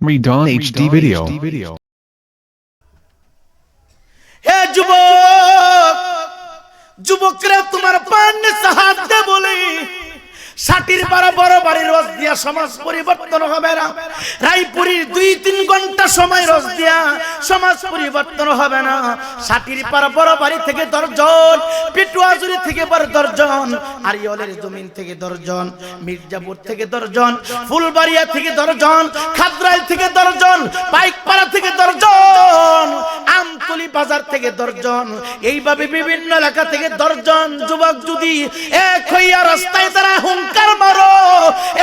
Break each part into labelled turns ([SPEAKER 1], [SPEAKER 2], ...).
[SPEAKER 1] Redon HD video.
[SPEAKER 2] হে যুবক যুবকরা তোমার পান্নে সাহায্য বলি ষাটির বারো বড় বাড়ি রস দিয়া সমাজ পরিবর্তন হবে না। রায়পুরীর দুই তিন ঘণ্টা সময় রস দিয়া সমাজ পরিবর্তন হবে না। ষাটির পাড়া বড় বাড়ি থেকে দশজন পিটুয়াজুরি থেকে বার দশজন আরিয়লের জমিন থেকে দশজন মির্জাপুর থেকে দশজন ফুলবাড়িয়া থেকে দশজন খাদ্রাইল থেকে দশজন পাইকপাড়া থেকে দশজন আমতলি বাজার থেকে দশজন এইভাবে বিভিন্ন এলাকা থেকে দশজন যুবক যদি এক হইয়া রাস্তায় তারা হুঙ্কার মারো।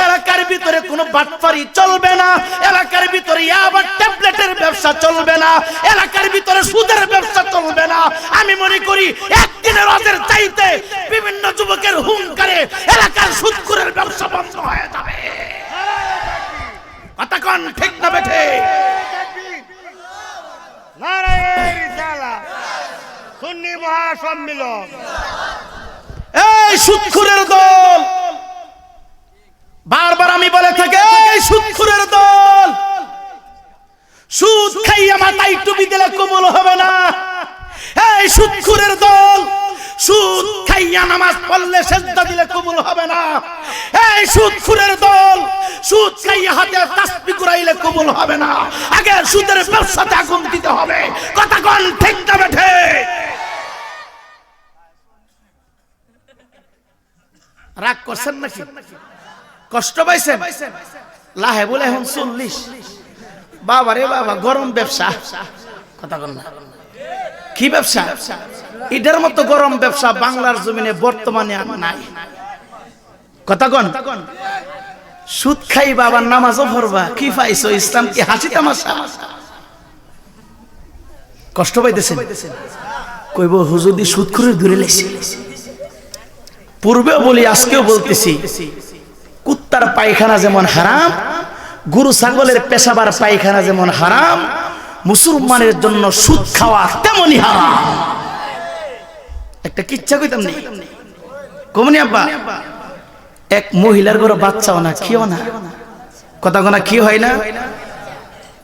[SPEAKER 2] এলাকার ভিতরে কোনো বাটপারি চলবে না। এলাকার ভিতরে আবার ট্যাবলেটের ব্যবসা চলবে না। এলাকার ভিতরে সুদের ব্যবসা চলবে না। আমি মনে করি একদিনের রাতের চাইতে বিভিন্ন যুবকের হুঙ্কারে এলাকার সুদখুরের ব্যবসা বন্ধ হয়ে যাবে। কতক্ষণ ঠিক না বেঠে?
[SPEAKER 3] সুন্নি মহাসম্মিলন।
[SPEAKER 2] এই সুদখুরের দল বারবার আমি বলে থাকি, এই সুদখুরের দল, সুদ খাইয়া মাথায় টুপি দিলে কবুল হবে না। এই সুদখুরের দল, সুদ খাইয়া নামাজ পড়লে সেজদা দিলে কবুল হবে না। এই সুদখুরের দল, সুদ খাইয়া হাতে তাসবি কুড়াইলে কবুল হবে না। আগে সুদের ব্যবসাতে আগুন দিতে হবে। কথা কোন, ঠিক না বেঠে? রাগ করছেন নাকি? কষ্ট পাইছেন? লাহে বলে এখন চল্লিশ। বাবা রে বাবা, গরম ব্যবসা। কথা কন না। কি ব্যবসা? এটার মতো গরম ব্যবসা বাংলার জমিনে বর্তমানে আর নাই। কথা কন। সুদ খাই বাবার নামাজও ভরবা কি পাইছো ইসলাম? কি হাসি তামাশা? কষ্ট পাইতেছেন? কইব হুজুদি সুদ করে ধরে লেছি পূর্বেও বলি, আজকেও বলতেছি। কুত্তার পায়খানা যেমন হারাম, গরু, ছাগলের পেশাবার পায়খানা যেমন হারাম, মুসলমানের জন্য সুদ খাওয়া তেমনই হারাম। একটা কিচ্ছা কইতাম নেই কমনি আব্বা? এক মহিলার ঘরে বাচ্চাও না, কিও না। কথা কোনা কি হয় না?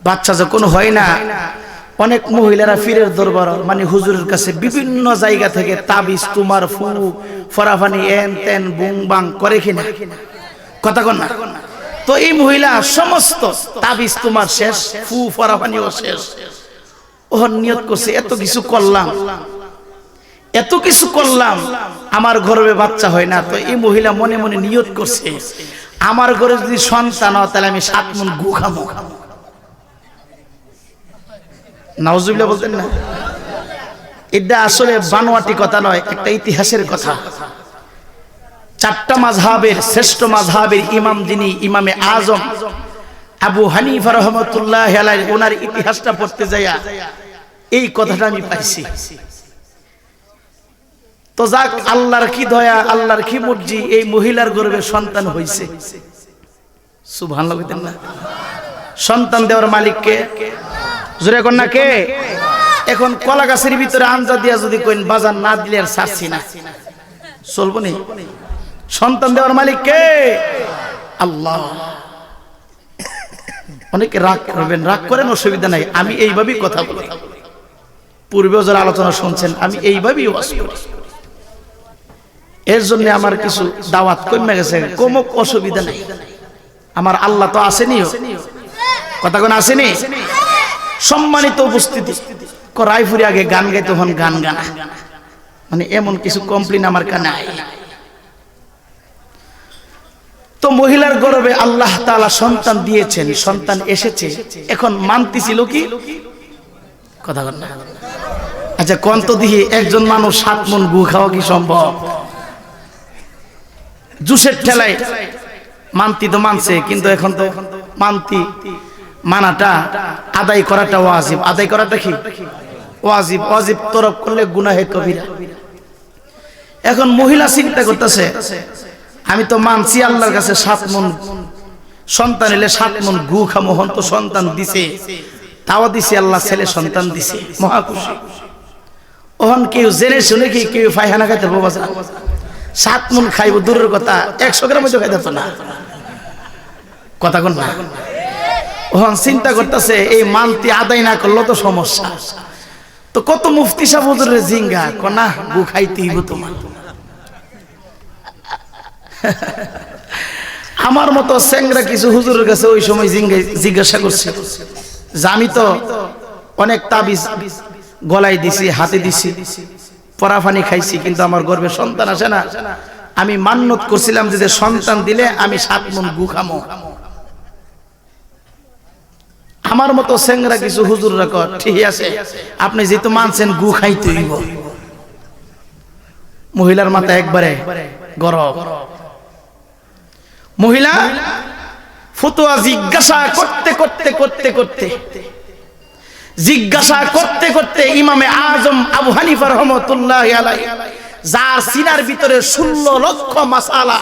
[SPEAKER 2] বাচ্চা যখন হয় না, অনেক মহিলারা ফিরের দরবার মানে হুজুরের কাছে বিভিন্ন জায়গা থেকে তাবিজ, তোমার, ফু, ফরাফানি, এন, তেন, বুং, বাং করে কিনা। কথা কন না তো এই মহিলা সমস্ত তাবিজ তোমার শেষ, ফু ফরাফানিও শেষ। ওহর নিয়ত করছে, এত কিছু করলাম। এত কিছু করলাম, আমার গর্বে বাচ্চা হয় না। তো এই মহিলা মনে মনে নিয়ত করছে, আমার ঘরে যদি সন্তান হয়, তাহলে আমি সাত মন গু খামো। নাওজুবিল্লাহ বলতেন না? এটা আসলে বানোয়াটি কথা নয়, একটা ইতিহাসের কথা। চারটা মাঝহাবের শ্রেষ্ঠ মাঝহাবের ইমাম যিনি ইমামে আজম, আবু হানিফা রহমতুল্লাহ ওনার ইতিহাসটা পড়তে যাইয়া এই কথাটা আমি পাইছি। তো যাক, আল্লাহর কি দয়া, আল্লাহর কি মর্জি, এই মহিলার গর্বে সন্তান হইছে। সুবহানাল্লাহ কইতেন না। সন্তান দেওয়ার মালিককে জোরে কন না কে? এখন কলা গাছের ভিতরে আঞ্জা দিয়া যদি কইন, বাজার না দিলে আর ছাড়ছি না। চলবো নি? সন্তান দেওয়ার মালিক কে? আল্লাহ। অনেকে রাগ করবেন রাগ করেন অসুবিধা নাই। আমি এইভাবেই কথা বলি। পূর্বেও যারা আলোচনা শুনছেন আমি এইভাবেই এর জন্য আমার কিছু দাওয়াত কমে গেছে কমক অসুবিধা নাই। আমার আল্লাহ তো আসেনিও কথা কোন আসেনি? সম্মানিত উপস্থিতি। রায়পুরি আগে গান গাই তখন গান গানা। মানে এমন কিছু কমপ্লেন আমার কানে আয় তো মহিলার গর্বে আল্লাহ তাআলা সন্তান দিয়েছেন, সন্তান এসেছে। এখন মানতেছিল কি? কথা আচ্ছা কন্ত দিয়ে একজন মানুষ সাত মন গু খাওয়া কি সম্ভব? জুসের ঠেলায় মানতি তো মানছে, কিন্তু এখন তো মানতি মানাটা, আদায় করাটা ওয়াজিব। আদায় করাটা কি? ওয়াজিব। ওয়াজিব তরফ করলে গুনাহে কবিরা। এখন মহিলা চিন্তা করতেছে আমি তো মানছি আল্লাহর কাছে সাত মন সন্তান এলে সাত মন গু খামোহন তো সন্তান দিছে। তাও দিছে আল্লাহ, ছেলে সন্তান দিছে। মহাখুশি ওহন কেউ জেনে শুনে কি কেউ ফাইহানা খাইতে পারব সাত মন খাইব, দূরের কথা, একশো গ্রাম মধ্যে খাইতে না। কথা কোন না। ওখান চিন্তা করতেছে, এই মানতি আদায় না করলে তো সমস্যা। তো কত মুফতি সাহেব জিঙ্গা, কনা গু খাইতে হইব তোমার। আমার মতো স্যাংরা কিছু হুজুরের কাছে ওই সময় জিজ্ঞাসা করছে আমি তো অনেক তাবিজ গলায় দিছি, হাতে দিছি পরাফানি খাইছি, কিন্তু আমার গর্বে সন্তান আসে না। আমি মান্যত করছিলাম যে সন্তান দিলে আমি সাত মন গু খামো। আমার মতো সেংরা কিছু হুজুর কর ঠিক আছে, আপনি যেহেতু মানছেন গু খাইতে মহিলার মাথা একবারে গরম মহিলা, ফতোয়া জিজ্ঞাসা করতে করতে করতে করতে, জিজ্ঞাসা করতে করতে ইমামে আজম আবু হানিফা রহমতুল্লাহ আলাই যার সিনার ভিতরে ষোলো লক্ষ মাসালা,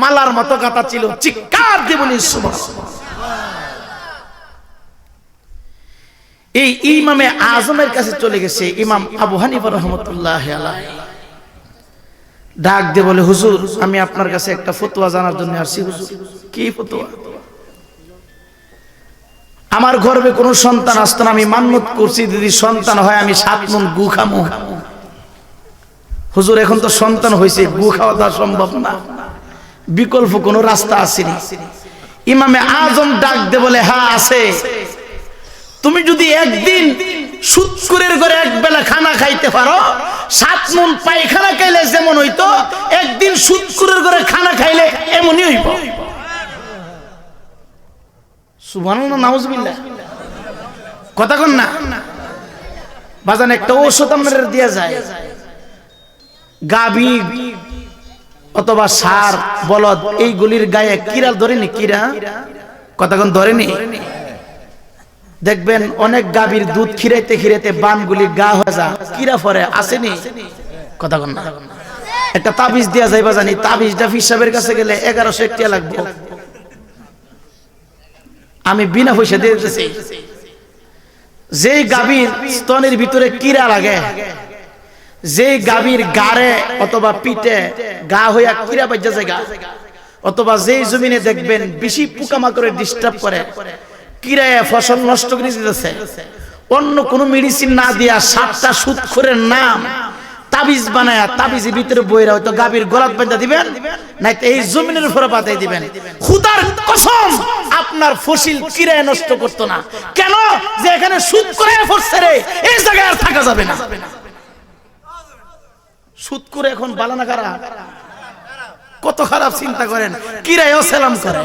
[SPEAKER 2] মালার মতো কথা ছিল, চিৎকার দেবনি এই ইমামে আজমের কাছে চলে গেছে ইমাম আবু হানিফা রহমতুল্লাহ আলাই ডাক দিয়ে বলে, হুজুর, আমি আপনার কাছে একটা ফতোয়া জানার জন্য আসছি, হুজুর। কি ফতোয়া? আমার গর্বে কোনো সন্তান আসতো না, আমি মান্যত করছি, যদি সন্তান হয়, আমি সাত মন গু খামো। হুজুর, এখন তো সন্তান হয়েছে, গু খাওয়া তো সম্ভব না। বিকল্প কোনো রাস্তা আসেনি। ইমামে আজম ডাক দে বলে হ্যাঁ আছে। তুমি যদি একদিন সুৎকুরের ঘরে এক বেলা খানা খাইতে পারো, সাত মন পায়খানা খাইলে যেমন হইতো, একদিন সুৎকুরের ঘরে খানা খাইলে এমনই হইব। কথা কন না? একটা যায়। অথবা সার, বলদ, এইগুলির গায়ে কিরা ধরেনি কিরা? কতক্ষণ ধরেনি? দেখবেন অনেক গাভীর দুধ খিরাইতে খিরাইতে বানগুলি গা হয়ে যা কিরা ফরে আসেনি? কথা কন না। একটা তাবিজ দেওয়া যাইবা জানি তাবিজটা হিসাবের কাছে গেলে এগারোশো একটিয়া লাগবে। আমি বিনা পয়সা দিয়ে দিতেছি। যে গাভীর স্তনের ভিতরে কিরা লাগে যে গাভীর গাড়ে অথবা পিঠে গা হইয়া কিরা বাজ্যা জায়গা, অথবা যে জমিনে দেখবেন বেশি পোকামাকড়ে ডিস্টার্ব করে কিরায় ফসল নষ্ট করে দিতেছে। অন্য কোনো মেডিসিন না দিয়া সাতটা সুৎখরের নাম তাবিজ বানায়া তাবিজের ভিতরে বইরা হয়তো গাভীর গলাত বাঁধা দিবেন নাই তো এই জমিনের উপরে পাতাই দিবেন। খুদার কসম, আপনার ফসিল কিরায় নষ্ট করতো না। কেন? যে এখানে সুদ করে ফসছে রে, এই জায়গায় আর থাকা যাবে না। সুদ করে এখন বালানা কারা? কত খারাপ চিন্তা করেন কিরায়ও সালাম করে।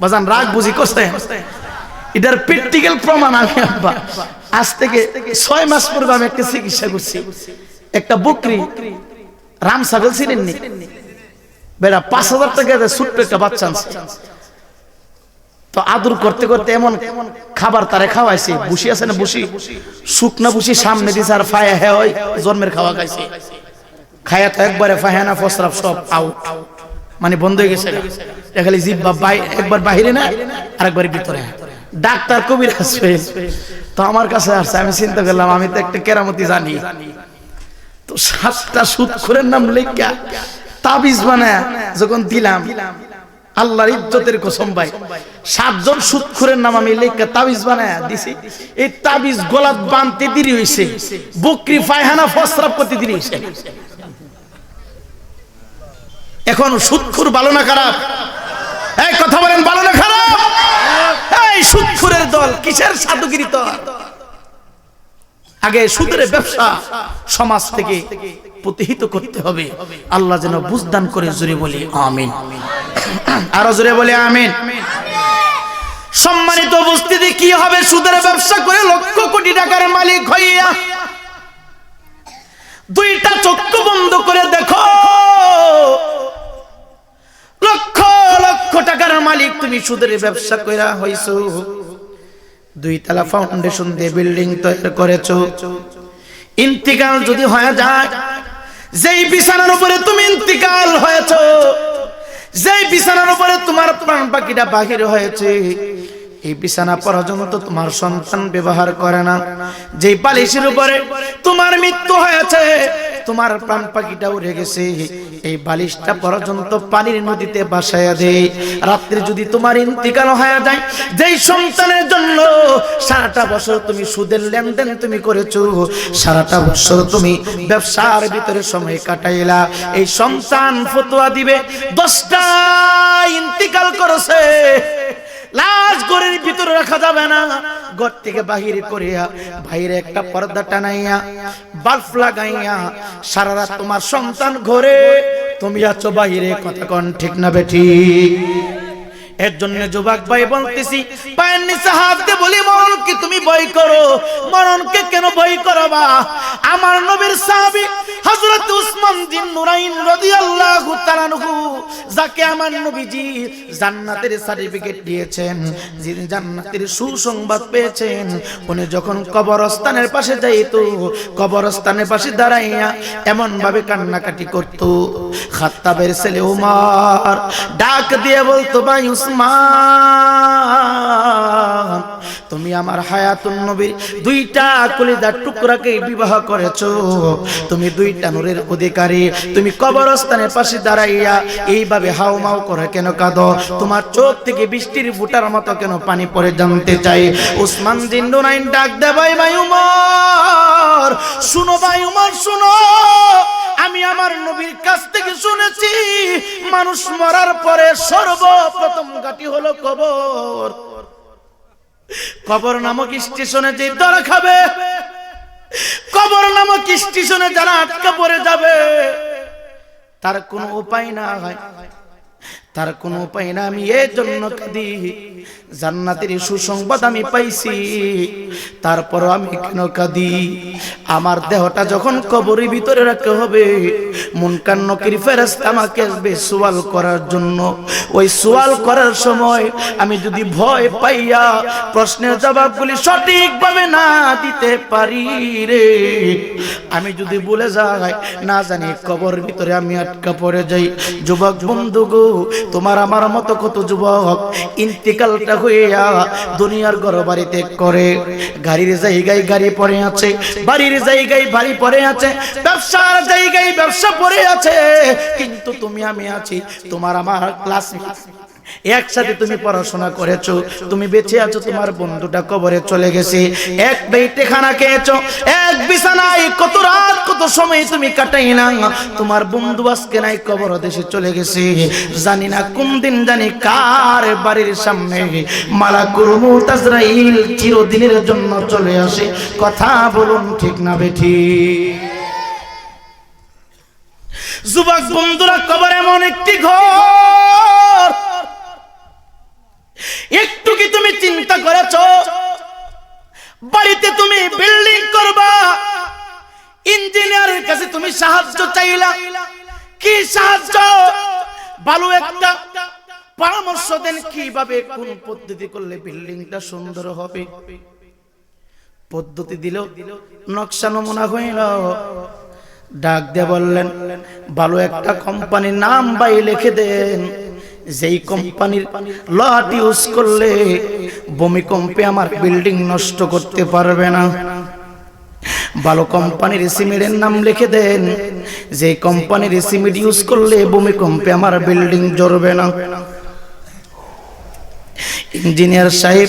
[SPEAKER 2] বাজান, রাগ বুঝি করছে এটার প্র্যাকটিক্যাল প্রমাণ আমি, আব্বা। আজ থেকে ছয় মাস পূর্বে আমি একটা চিকিৎসা করছি। একটা বকরি, রাম ছাগল ছিলেন নি? বেড়া পাঁচ হাজার টাকা ছোট্ট একটা বাচ্চা তো আদর করতে করতে এমন খাবার তারে খাওয়াইছে বুসি আছে না বুসি শুকনা বুসি সামনে দিছে আর ফায়া হ্যাঁ জন্মের খাওয়া খাইছে। খায়া তো একবারে ফায়ানা ফসরাফ সব আউট মানে বন্ধ হয়ে গেছে। এটা খালি জিভ বা বাই একবার বাহিরে না আরেকবার ভিতরে ডাক্তার কবির আসবে তো আমার কাছে আসছে, আমি চিন্তা করলাম, আমি তো একটা কেরামতি জানি। তো সাতটা সুদ করে নাম লেখা, তাবিজ বানায় যখন দিলাম, আল্লাহর ইজ্জতের কসম ভাই, সাতজন সুৎখুরের নাম আমি লেখা, তাবিজ বানায় দিছি। এই তাবিজ গোলাপ বানতে দেরি হইছে, বকরি ফায়হানা ফসরাপ করতে দেরি হইছে। এখন সুৎখুর ভালো না খারাপ। এই, কথা বলেন ভালো না খারাপ? এই, সুৎখুরের দল, কিসের সাধুগিরি তো? আগে সুদের ব্যবসা সমাজ থেকে প্রতিহিত করতে হবে। আল্লাহ যেন বুঝদান করে জোরে বলি, আমিন। আরও জোরে বলি, আমিন। সম্মানিত উপস্থিতি, কি হবে সুদের ব্যবসা করে লক্ষ কোটি টাকার মালিক হইয়া? দুইটা চক্ষু বন্ধ করে দেখো। লক্ষ লক্ষ টাকার মালিক তুমি সুদের ব্যবসা কইরা হইছো। দুই তালা ফাউন্ডেশন দিয়ে বিল্ডিং তৈরি করেছ। ইন্তিকাল যদি হয়ে যায়, যেই বিছানার উপরে তুমি ইন্তিকাল হয়েছো, যেই বিছানার উপরে তোমার প্রাণ পাখিটা বাহির হয়েছে, এই বিছানা পর্যন্ত তোমার সন্তান ব্যবহার করে না। যেই বালিশের উপরে তোমার মৃত্যু হয়েছে তোমার প্রাণ পাখিটা উড়ে গেছে। এই বালিশটা পর্যন্ত পানির নদীতে বাসায়া দে রাত্রে যদি তোমার ইন্তিকাল হয়ে যায়, যেই সন্তানের জন্য সারাটা বছর তুমি সুদের লেনদেন তুমি করেছ, সারাটা বছর তুমি ব্যবসার ভিতরে সময় কাটাইলা। এই সন্তান ফতোয়া দিবে, দশটা ইন্তিকাল করেছে। লাশ রাখা যাবে না। ঘর থেকে বাহিরে করিয়া বাইরে একটা পর্দা টানাইয়া, বাল্ব লাগাইয়া, সারা রাত তোমার সন্তান ঘরে। তুমি আছো বাহিরে কন ঠিক না বেঠি এর জন্য যুবক ভাই বলতেছি, পায়ের নিচে হাত দিয়ে বলি তুমি ভয় করো? কেন ভয় করবা? আমার নবীর সাহাবী হযরত উসমান নুরাইন রাদিয়াল্লাহু যাকে আমার নবীজি জান্নাতের সার্টিফিকেট দিয়েছেন, যিনি জান্নাতের সুসংবাদ পেয়েছেন, উনি যখন কবরস্থানের পাশে যাইতো, কবরস্থানের পাশে দাঁড়াইয়া এমন ভাবে কান্নাকাটি করত। খাত্তাবের ছেলে উমার ডাক দিয়ে বলতো, ভাই ইসমা তুমি আমার হায়াতুন নবীর দুইটা কলিদার টুকরাকে বিবাহ করেছ। তুমি দুইটা নূরের অধিকারী। তুমি কবরস্থানের পাশে দাঁড়াইয়া এইভাবে হাউমাউ করে কেন কাঁদো? তোমার চোখ থেকে বৃষ্টির ফুটার মতো কেন পানি পড়ে জানতে চাই? উসমান জিন্ডু নাইন ডাক দে ভাই ভাই উমর। শুনো ভাই উমর, শুনো। আমি আমার নবীর কাছ থেকে শুনেছি, মানুষ মরার পরে সর্বপ্রথম ঘাটি হলো কবর। কবর নামক স্টেশনে যে ধরা খাবে, কবর নামক স্টেশনে যারা আটকা পড়ে যাবে, তার কোনো উপায় না হয়। তার কোনো উপায় না আমি এর জন্য কাঁদি। জান্নাতের সুসংবাদ আমি পাইছি তারপর আমি কেন কাঁদি? আমার দেহটা যখন কবরের ভিতরে রাখতে হবে, মন কান্নকির ফেরেস্তা আমাকে আসবে সোয়াল করার জন্য। ওই সোয়াল করার সময় আমি যদি ভয় পাইয়া প্রশ্নের জবাবগুলি সঠিকভাবে না দিতে পারি রে, আমি যদি বলে যাই, না জানি কবর ভিতরে আমি আটকা পড়ে যাই। যুবক বন্ধু গো তোমার আমার মতো কত যুবক ইন্তিকালটা হইয়া দুনিয়ার ঘর বাড়িতে করে। গাড়ির জায়গায় গাড়ি পড়ে আছে, বাড়ির জায়গায় বাড়ি পড়ে আছে, ব্যবসার জায়গায় ব্যবসা পড়ে আছে। কিন্তু তুমি আমি আছি, তোমার আমার ক্লাসমেট একসাথে তুমি পড়াশোনা করেছ, তুমি বেঁচে আছো, তোমার বন্ধুটা কবরে চলে গেছে। এক বেইটে খানা খেয়েছো, এক বিছানায় কত রাত, কত সময় তুমি কাটাই না। তোমার বন্ধু আজকে নাই, কবর দেশে চলে গেছে। জানি না কোন দিন জানি কার বাড়ির সামনে। মালাকুল মুতাজরাইল চিরদিনের জন্য চলে আসে। কথা বলুন ঠিক না বেঠি? যুবক বন্ধুরা, কবর এমন একটি ঘর। একটু কি তুমি চিন্তা করেছ? বাড়িতে তুমি বিল্ডিং করবা? ইঞ্জিনিয়ারের কাছে তুমি সাহায্য চাইলা? কি সাহায্য? ভালো একটা পরামর্শ দেন কীভাবে, কোন পদ্ধতি করলে বিল্ডিংটা সুন্দর হবে? পদ্ধতি দিল, নকশা নমুনা হইল। ডাক দিয়ে বললেন, ভালো একটা কোম্পানির নাম বাই লিখে দেন। যেই কোম্পানির লট ইউজ করলে ভূমিকম্পে আমার বিল্ডিং নষ্ট করতে পারবে না। ভালো কোম্পানির সিমেন্টের নাম লিখে দেন। যে কোম্পানির সিমেন্ট ইউজ করলে ভূমিকম্পে আমার বিল্ডিং জ্বরবে না। ইঞ্জিনিয়ার সাহেব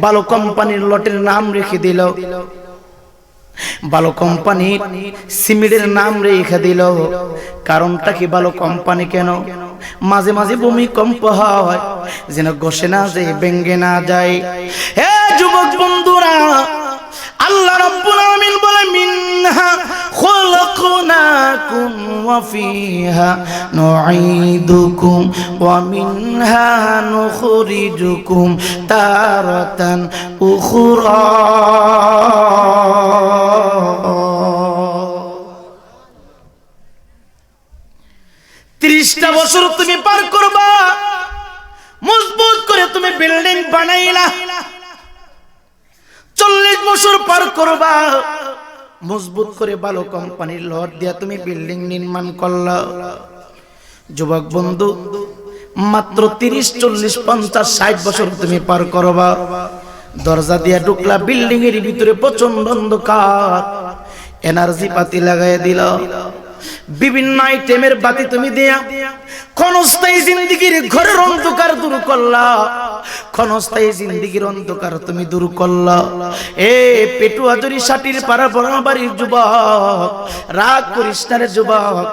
[SPEAKER 2] ভালো কোম্পানির লটের নাম রেখে দিল। ভালো কোম্পানির সিমেন্টের নাম রেখে দিল। কারণটা কি ভালো কোম্পানি কেন? মাঝে মাঝে ভূমিকম্প হয়। যেন ঘষে না যায় ভেঙ্গে না যায়। হে যুবক বন্ধুরা, আল্লাহ রাব্বুল আলামিন বলে, মিনহা খলাকনাকুম ওয়া ফিহা নুঈদুকুম ওয়া মিনহা নুখরিজুকুম ত্রিশটা বছর তুমি পার করবা। মজবুত করে তুমি বিল্ডিং বানাইলা। চল্লিশ বছর পার করবা। মজবুত করে ভালো কোম্পানির লট দিয়া তুমি বিল্ডিং নির্মাণ করলা। যুবক বন্ধু, মাত্র তিরিশ, চল্লিশ, পঞ্চাশ, ষাট বছর তুমি পার করবা। দরজা দিয়া ঢুকলা, বিল্ডিং এর ভিতরে প্রচণ্ড অন্ধকার। এনার্জি পাতি লাগাই দিল। বিভিন্ন আইটেমের বাতি তুমি দিয়া ক্ষণস্থায়ী জিন্দিগির ঘরের অন্ধকার দূর করলা ক্ষণস্থায়ী জিন্দিগির অন্ধকার তুমি দূর করলা। এ পেটু হাজুরি সাটির পাড়া বড় বাড়ির যুবক, রাগ করিস যুবক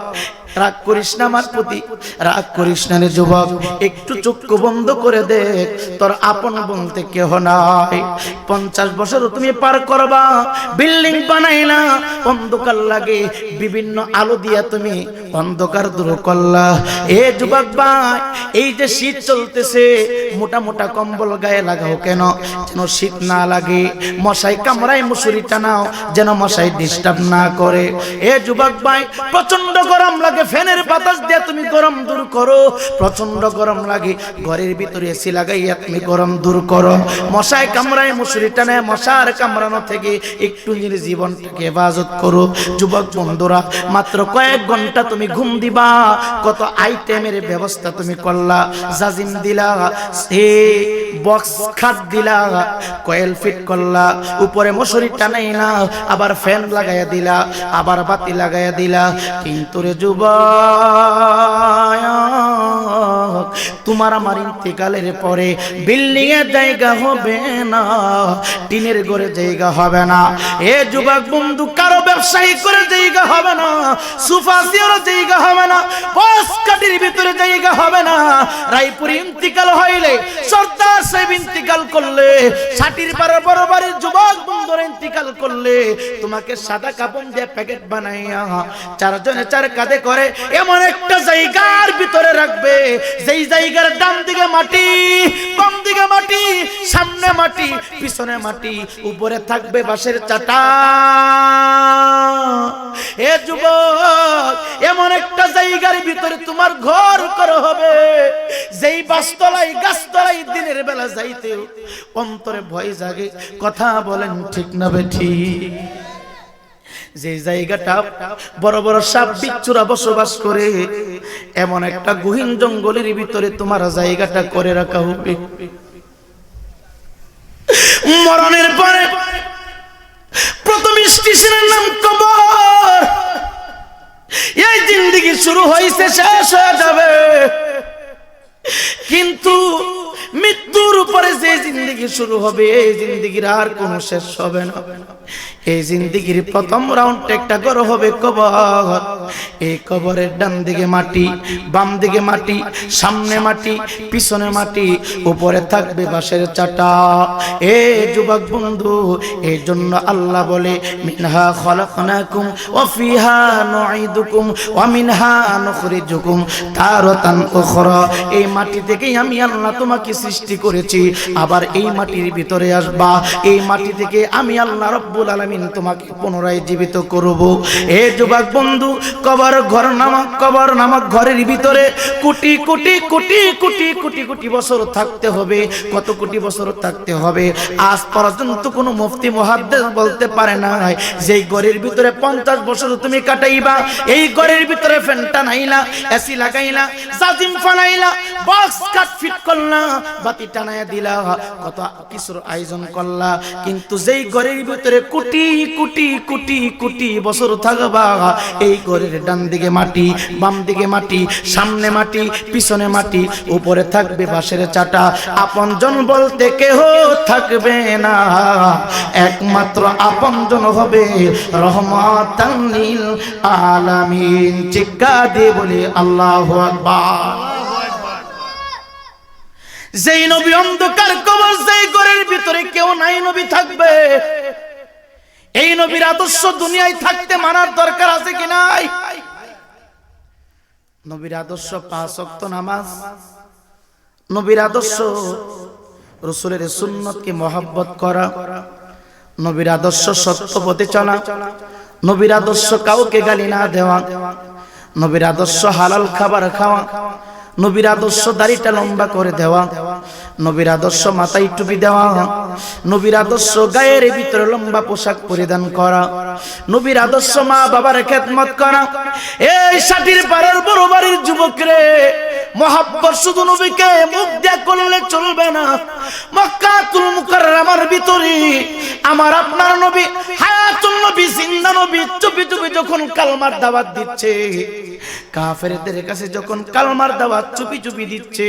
[SPEAKER 2] রাগ করিস না আমার প্রতি। রাগ করিস না রে যুবক। একটু চক্ষু বন্ধ করে দে। তোর আপন বলতে কেহ নাই। পঞ্চাশ বছর তুমি পার করবা। বিল্ডিং বানাই না। অন্ধকার লাগে। বিভিন্ন আলো দিয়া তুমি অন্ধকার দূর করলা। এ যুবক ভাই, এই যে শীত চলতেছে, মোটা মোটা কম্বল গায়ে লাগাও কেন? যেন শীত না লাগে। মশাই কামড়ায় মুসুরি টানাও, যেন মশাই ডিস্টার্ব না করে। এ যুবক ভাই প্রচণ্ড গরম লাগে ফ্যানের বাতাস দিয়ে তুমি গরম দূর করো। প্রচণ্ড গরম লাগে। ঘরের ভিতরে এসি লাগাইয়া তুমি গরম দূর করো। মশায় কামড়ায় মুসুরি টানায় মশার কামড়ানো থেকে একটু নিজের জীবনটাকে হেফাজত করো। যুবক বন্ধুরা, মাত্র কয়েক ঘণ্টা তুমি ঘুম দিবা। কত আইটেমের ব্যবস্থা তুমি করলা। জাজিম দিলা, সে বক্স খাট দিলা, কয়েল ফিট করলা, উপরে মশুরি টানাইলা, আবার ফ্যান লাগাইয়া দিলা, আবার বাতি লাগাইয়া দিলা। কিন্তু রে যুবক আল্লাহ তোমার আমার ইন্তেকালের পরে বিল্ডিং এর জায়গা হবে না, টিনের ঘরে জায়গা হবে না। এ যুবক বন্ধু, কারও ব্যবসায়ী করে জায়গা হবে না সুফাসিয়ার জায়গা হবে না বস কাটির ভিতরে জায়গা হবে না। রায়পুর ইন্তিকাল হইলে, সর্দার সাহেব ইন্তিকাল করলে, ষাটির বারো বড় যুবক বন্ধুর ইন্তিকাল করলে, তোমাকে সাদা কাপড় দিয়ে প্যাকেট বানাইয়া চারজনে চার কাঁধে করে এমন একটা জায়গার ভিতরে রাখবে। যেই জায়গার ডান দিকে মাটি, বাম দিকে মাটি, সামনে মাটি, পিছনে মাটি, উপরে থাকবে চাটা। এ যুবক, এমন একটা জায়গার ভিতরে তোমার ঘর করা হবে। যেই বাসতলাই গাছতলাই দিনের বেলা যাইতে অন্তরে ভয় জাগে। কথা বলেন ঠিক না বেঠি যে জায়গাটা বড় বড় সাপ বিচ্ছুরা বসবাস করে, এমন একটা গহীন জঙ্গলের ভিতরে তোমার জায়গাটা করে রাখা হবে। মরণের পরে প্রথম স্টেশনের নাম কবর। এই জিন্দিগি শুরু হয়েছে শেষ হয়ে যাবে। কিন্তু মৃত্যুর উপরে যে জিন্দিগি শুরু হবে, এই জিন্দিগির আর কোনো শেষ হবে না। এই জিন্দিগির প্রথম রাউন্ড একটা ঘর হবে কবর। এই কবরের ডান দিকে মাটি বাম দিকে মাটি, সামনে মাটি, পিছনে মাটি, উপরে থাকবে বাঁশের চাটা। এ যুবক বন্ধু, এই জন্য আল্লাহ বলে, মিনহা খলাকনাকুম ওয়া ফিহা নুঈদুকুম ওয়া মিনহা নুখরিজুকুম তারাতান উখরা। এই মাটি থেকেই আমি আল্লাহ তোমাকে সৃষ্টি করেছি, আবার এই মাটির ভিতরে আসবা। এই মাটি থেকে আমি আল্লাহ রব্বুল আলামিন তোমাকে পুনরায় জীবিত করব। এ যুবক বন্ধু, কবর ঘর নামক কবর নামক ঘরের ভিতরে কোটি কোটি কোটি কোটি কোটি কোটি বছর থাকতে হবে। কত কোটি বছর থাকতে হবে? আজ পর্যন্ত কোনো মুফতি, মুহাদ্দিস বলতে পারে না যেই ঘরের ভিতরে পঞ্চাশ বছর তুমি কাটাইবা, এই ঘরের ভিতরে ফ্যানটা নাইলা, এসি লাগাইলা, জাজিম বক্স কাট ফিট করলা, বাতি টানায়া দিলা, কত কিছুর আয়োজন করলা। কিন্তু যেই ঘরের ভিতরে কোটি কোটি কোটি কোটি বছর থাকবা, এই ঘরের ডান দিকে মাটি বাম দিকে মাটি, সামনে মাটি, পিছনে মাটি, উপরে থাকবে বাঁশের চাটা। আপনজন বলতে কেহ থাকবে না। একমাত্র আপনজন হবে রহমত আলামিন। চিৎকার দিয়ে বলি, আল্লাহু আকবার। যেই নবী অন্ধকার কবর, যেই ঘরের ভিতরে কেউ নাই নবী থাকবে। এই নবীর আদর্শ দুনিয়ায় থাকতে মানার দরকার আছে কি নাই? নবীর আদর্শ পাঁচ ওয়াক্ত নামাজ, নবীর আদর্শ রসুলের সুন্নতকে মহাব্বত করা, নবীর আদর্শ সত্য পথে চলা, নবীর আদর্শ কাউকে গালি না দেওয়া, নবীর আদর্শ হালাল খাবার খাওয়া নবীর আদর্শ দাড়িটা লম্বা করে দেওয়া। নবীর আদর্শ মাথায় টুপি দেওয়া। নবীর আদর্শ গায়ের ভিতরে লম্বা পোশাক পরিধান করা। নবীর আদর্শ মা বাবার খেদমত করা। এই ষাটির পাড়ার বড় বাড়ির যুবক রে, মহাব্বত শুধু নবীকে মুখ দিয়া করলে চলবে না। মক্কাতুল মুকাররমার ভিতরে আমার আপনার নবী, হায়াতুল নবী, জিন্দা নবী চুপি চুপি যখন কালমার দাওয়াত দিচ্ছে, কাফেরদের কাছে যখন কালমার দাওয়াত চুপি চুপি দিচ্ছে,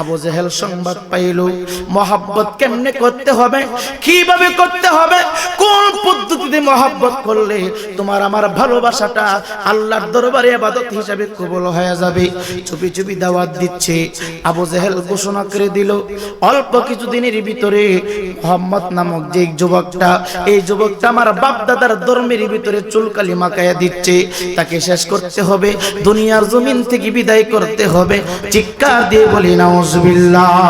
[SPEAKER 2] আবু জেহেল সংবাদ পাইল। মহাব্বত কেমনে করতে হবে? কীভাবে করতে হবে? কোন পদ্ধতিতে মহাব্বত করলে তোমার আমার ভালোবাসাটা আল্লাহর দরবারে আবাদত হিসাবে কবুল হয়ে যাবে? চুপি চুপি দাওয়াত দিচ্ছে, আবু জেহেল ঘোষণা করে দিল। অল্প কিছুদিনের ভিতরে মোহাম্মদ নামক যে যুবকটা, এই যুবকটা আমার বাপ দাদার ধর্মের ভিতরে চুলকালি মাকায়া দিচ্ছে। তাকে শেষ করতে হবে, দুনিয়ার জমিন থেকে বিদায় করতে হবে। চিৎকার দিয়ে বলি, নাউজুবিল্লাহ।